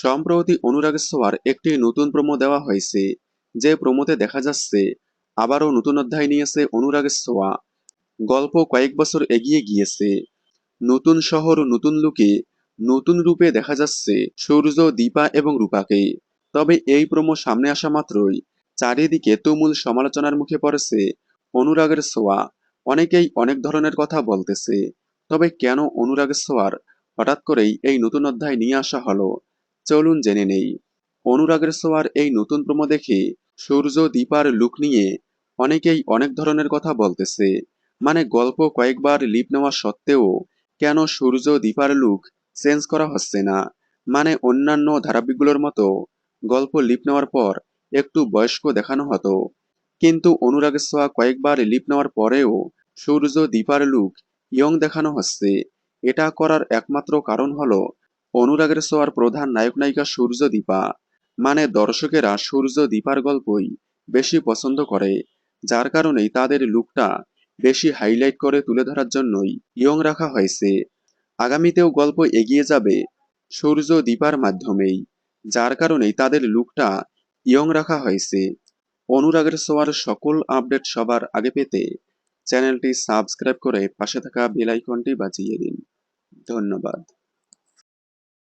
সম্প্রতি অনুরাগ সোয়ার একটি নতুন প্রোমো দেওয়া হয়েছে, যে প্রোমোতে দেখা যাচ্ছে, আবারও নতুন অধ্যায় নিয়েছে অনুরাগ সোয়া গল্প কয়েক বছর এগিয়ে গিয়েছে। নতুন শহর, নতুন লুকে, নতুন রূপে দেখা যাচ্ছে সূর্য, দীপা এবং রূপাকে। তবে এই প্রোমো সামনে আসা মাত্রই চারিদিকে তুমুল সমালোচনার মুখে পড়েছে অনুরাগের সোয়া অনেকেই অনেক ধরনের কথা বলতেছে, তবে কেন অনুরাগের সোয়ার হঠাৎ করেই এই নতুন অধ্যায় নিয়ে আসা হলো? চলুন জেনে নেই। অনুরাগের সোয়ার এই নতুন প্রোমো দেখে সূর্য দীপার লুক নিয়ে অনেকেই অনেক ধরনের কথা বলতেছে। মানে গল্প কয়েকবার লিপ নেওয়া সত্ত্বেও কেন সূর্য দীপার লুক চেঞ্জ করা হচ্ছে না? মানে অন্যান্য ধারাবাহিকগুলোর মতো গল্প লিপ নেওয়ার পর একটু বয়স্ক দেখানো হতো। কিন্তু অনুরাগের সোয়া কয়েকবার লিপ নেওয়ার পরেও সূর্য দীপার লুক ইয়ং দেখানো হচ্ছে। এটা করার একমাত্র কারণ হলো অনুরাগের সোয়ার প্রধান নায়ক নায়িকা সূর্য দীপা। মানে দর্শকেরা সূর্য দীপার গল্পই বেশি পছন্দ করে, যার কারণেই তাদের লুকটা বেশি হাইলাইট করে তুলে ধরার জন্যই ইয়ং রাখা হয়েছে। আগামীতেও গল্প এগিয়ে যাবে সূর্য দীপার মাধ্যমেই, যার কারণেই তাদের লুকটা ইয়ং রাখা হয়েছে। অনুরাগের সোয়ার সকল আপডেট সবার আগে পেতে চ্যানেলটি সাবস্ক্রাইব করে পাশে থাকা বেল আইকনটি বাজিয়ে দিন। ধন্যবাদ।